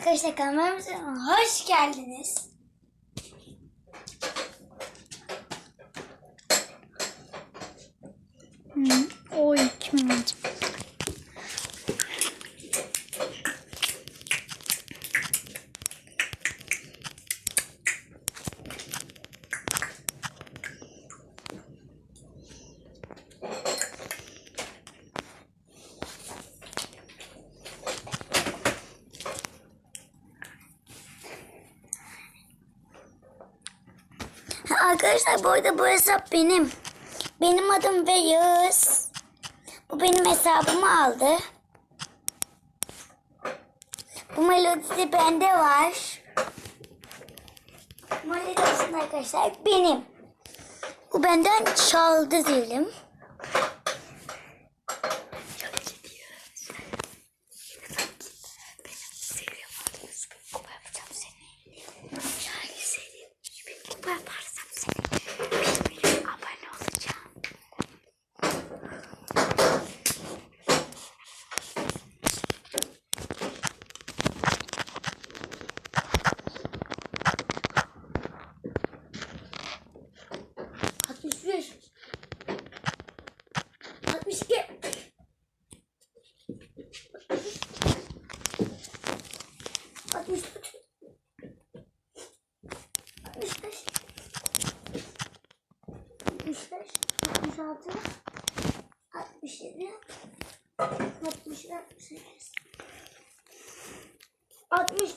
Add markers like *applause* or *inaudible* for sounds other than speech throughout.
Arkadaşlar kanalımıza hoş geldiniz. Arkadaşlar bu arada bu hesap benim. Benim adım ve Yağız. Bu benim hesabımı aldı. Bu melodisi bende var. Bu melodi aslında arkadaşlar benim. Bu benden çaldı diyelim.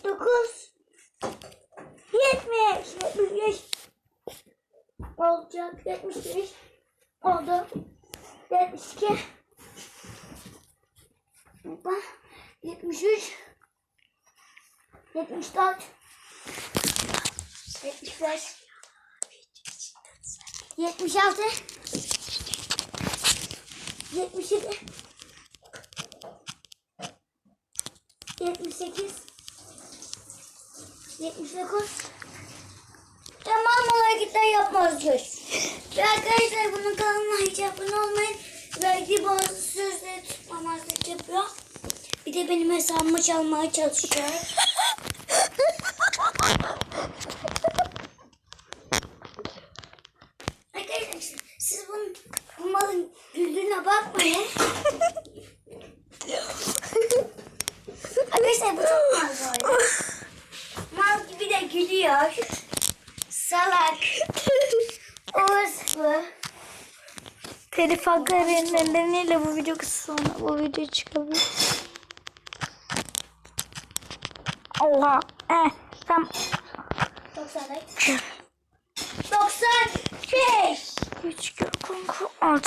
69, 70, 75, olacak, 75, oldu, 72, 73, 74, 75, 76 77 78 79 Tamam o hareketler yapmazdır. Ve arkadaşlar bunun kanalına hiç abone olmayın. Belki bazı sözleri tutmamazlık yapıyor. Bir de benim hesabımı çalmaya çalışıyor. Arkadaşlar siz bunun bu malın güldüğüne bakmayın. Arkadaşlar bu çok mal böyle. Mal gibi de gülüyor. Salak. Orospu. Telif hakları nedeniyle bu video kısa sonra bu video çıkabilir. Oha. Eh. Tam 94. 95. hiç yok kanka. Aa.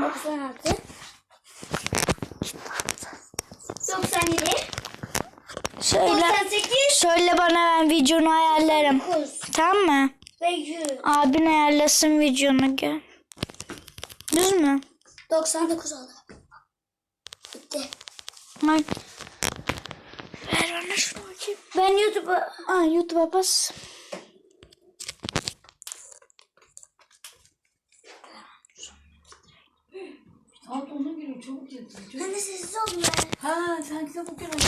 96. 97. Söyle. 98. Söyle bana ben videonu ayarlarım. 9. Tamam mı? Ve 100. Abin ayarlasın videonu gel. Düz mü? 99 oldu. Bitti. Bak. Ver bana şunu bakayım. Ben YouTube'a Aa YouTube'a bas. Saat 10'a geliyor çabuk yatın. Ben de sessiz oldum ben. Ha sen kitap okuyorsun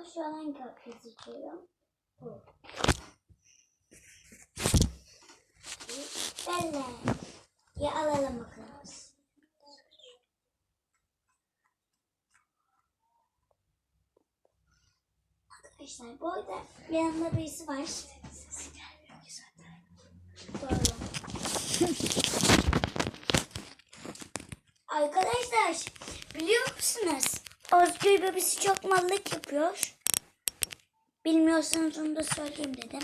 Arada şu an hangi kartı seçiyorum? Bu. Ya alalım bakalım. Arkadaşlar bu arada yanımda birisi var. Sesi gelmiyor zaten. Doğru. Arkadaşlar biliyor musunuz? Özgür bebesi çok mallık yapıyor. Bilmiyorsanız onu da söyleyeyim dedim.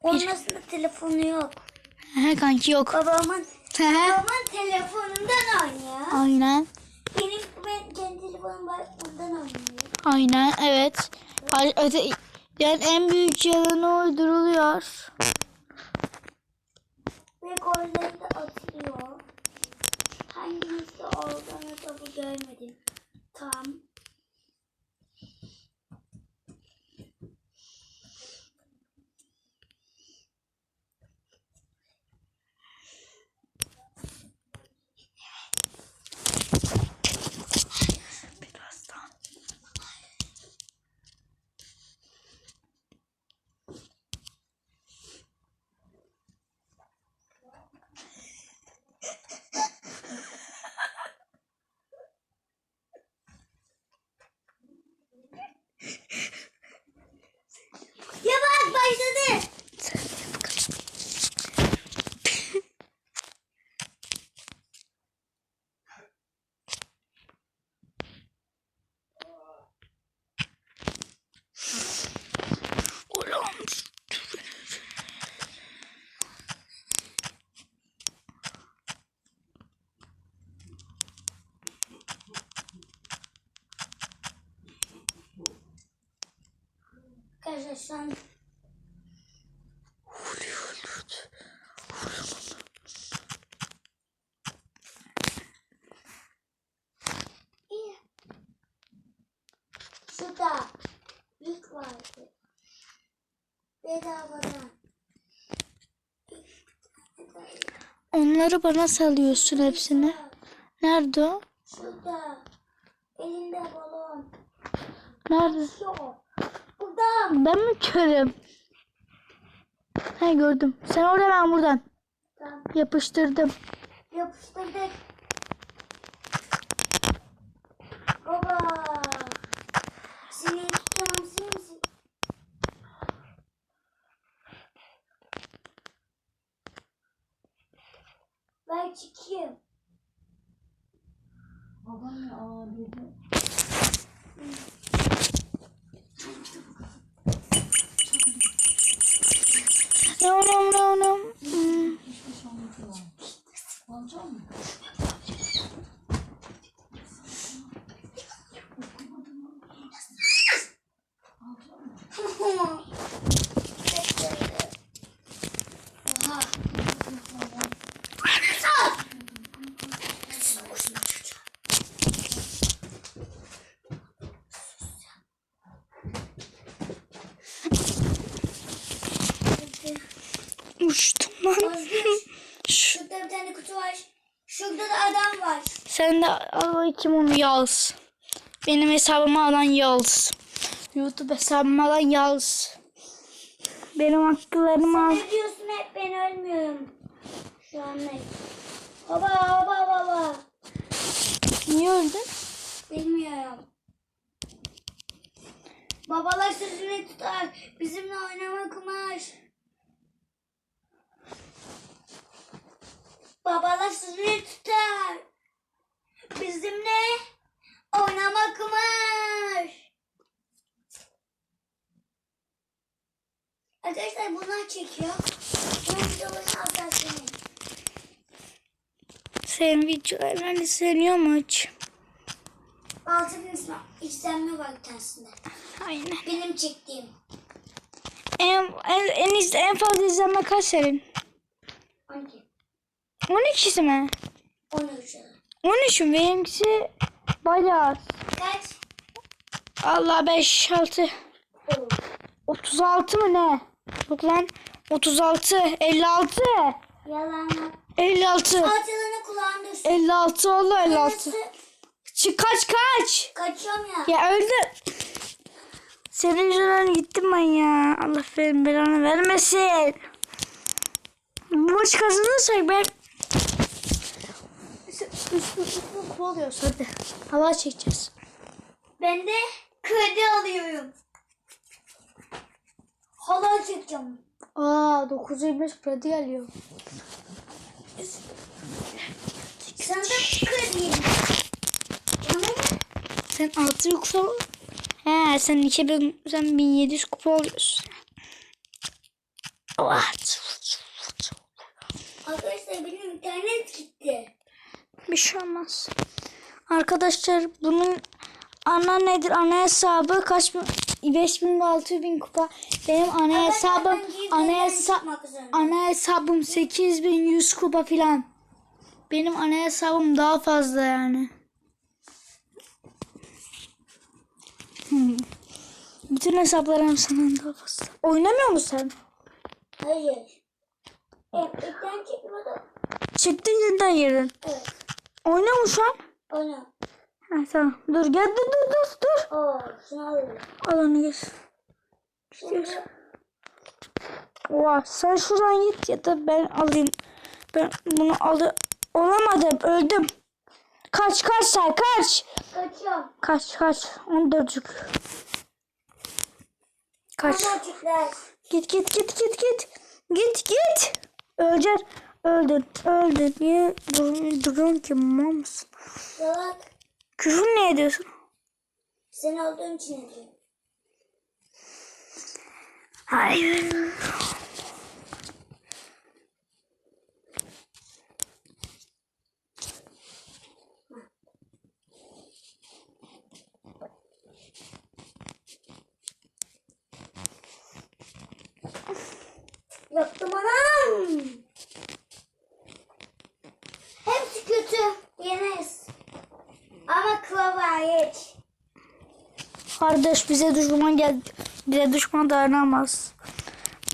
Onun aslında telefonu yok. He kanki yok. Babamın, He. babamın telefonundan oynuyor. Aynen. Benim ben kendi telefonum var bundan oynuyor. Aynen evet. Ay- Öte, yani en büyük yalanı uyduruluyor. Ve golleri de atıyor. Hangisi olduğunu tabi görmedim. Tam. Arkadaşlar şu an. Şurada ilk vardı. Bedavadan. Onları bana salıyorsun hepsini. Nerede o? Şurada. Elinde balon. Nerede? Yok. Burada. Ben mi körüm? He gördüm. Sen orada ben buradan. Tamam. Yapıştırdım. Yapıştırdık. Baba. Seni tutuyorum sen misin? Ben çıkayım. Babam ya aa dedi. Ne anam ne anam. Hmm. Alacak mısın? Oha. Uçtum lan. *laughs* Şu, Şurada bir tane kutu var. Şurada da adam var. sen de al bakayım onu Yağız. Benim hesabıma alan Yağız. YouTube hesabıma alan Yağız. Benim haklarımı al. Ne diyorsun hep ben ölmüyorum. Anlayın. Baba baba baba. Niye öldün? Bilmiyorum. Babalar sözünü tutar. Bizimle oynama kumaş. Babalar sözünü tutar. Bizimle oynama kumaş. Arkadaşlar bunlar çekiyor. Bunun videolarını atarsınız. Senin videoların izleniyor mu hiç? Altı bin izlenme var bir tanesinde. Aynen. Benim çektiğim. En, en, en, en fazla izlenme kaç senin? 12. 12'si mi? 13 ya da. 13 mü? Benimkisi bayağı az. Kaç? Allah 5, 6, Oo. 36 mı ne? Yok lan 36, 56, Yalan. 56, Altılarını kulağında üstü. 56 oldu 56. Nasıl? Çık kaç kaç. Kaçıyorum ya. Ya öldü. Senin yüzünden gittim ben ya. Allah benim belanı vermesin. Bu maç kazanırsak ben... Üstü üstü kovalıyoruz hadi. Hava çekeceğiz. Ben de kredi alıyorum. Hala çekeceğim. Aa 925 kredi geliyor. Sana da kredi? Sen 6 kupa... He sen 2000, sen 1700 kupa oluyorsun. What? Arkadaşlar benim internet gitti. Bir şey olmaz. Arkadaşlar bunun ana nedir? Ana hesabı kaç bin? 5000 ve 6000 kupa. Benim ana hesabım ana hesap ana hesabım 8100 kupa filan. Benim ana hesabım daha fazla yani. Hmm. Bütün hesaplarım senden daha fazla. Oynamıyor musun sen? Hayır. Evet, çekmedi. Çıktın yeniden girdin. Evet. Oynuyor musun şu an? Onu. Ha, tamam. Dur gel dur dur dur dur. Oo, şunu alıyorum. Al onu geç. Şimdi Oha sen şuradan git ya da ben alayım. Ben bunu alı olamadım öldüm. Kaç kaç sen kaç. kaçıyorum. Kaç kaç 14'cük. Kaç. Git git git git git. Git git. Öleceksin. Öldün. Öldün. Niye dur- duruyorsun ki mal mısın? Salak. Küfür ne ediyorsun? Sen olduğun için ediyorum. Hayır. Yaptım anam. Kardeş bize düşman gel. Bize düşman dayanamaz.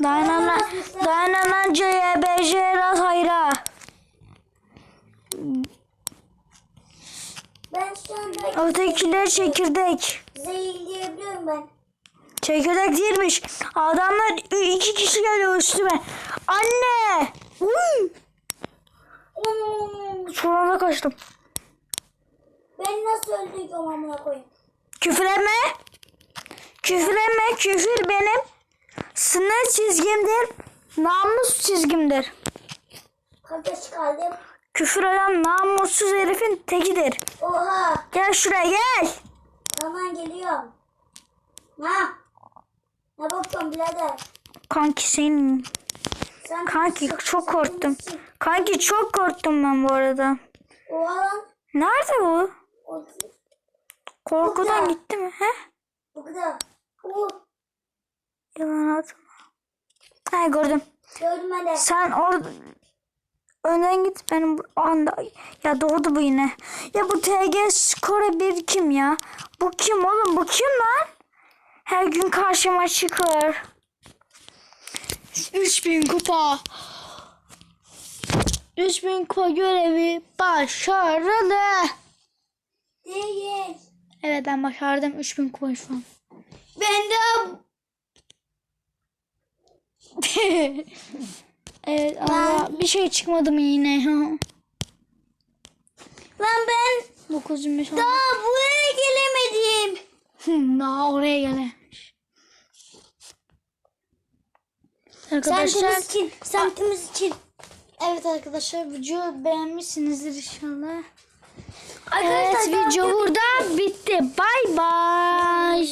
Dayanana, dayananca YBJ raz hayra. Ben şu anda Ötekiler çekirdek. zehirleyebiliyorum ben. Çekirdek değilmiş. Adamlar iki kişi geliyor üstüme. Anne. Uy. Son anda kaçtım. Ben nasıl öldürüyorum amına koyayım. Küfüreme. Küfüreme. Küfür benim sınır çizgimdir. Namus çizgimdir. Kardeş kaldım. Küfür eden namussuz herifin tekidir. Oha. Gel şuraya gel. Tamam geliyorum. Ha? Ne bakıyorsun birader? Kanki senin. Sen Kanki çok sık- korktum. sık- Kanki çok korktum ben bu arada. Oha lan. Nerede bu? Korkudan Burada. gitti mi? He? bu Yalan atma. Ha gördüm. gördüm ben de. Sen orada önden git benim bu anda ya doğdu bu yine. Ya bu TG skora bir kim ya? Bu kim oğlum? Bu kim lan? Her gün karşıma çıkıyor. 3000 kupa. 3000 kupa görevi başarılı. Değil. Evet ben başardım 3000 kupa şu an. Ben de *laughs* Evet ama bir şey çıkmadı mı yine? *laughs* Lan ben 925 oldu. daha buraya gelemedim. Daha oraya gelemiş. Arkadaşlar Semtimiz için. Semtimiz için. evet arkadaşlar video beğenmişsinizdir inşallah. Arkadaşlar Evet video burada bitti. Bay bay.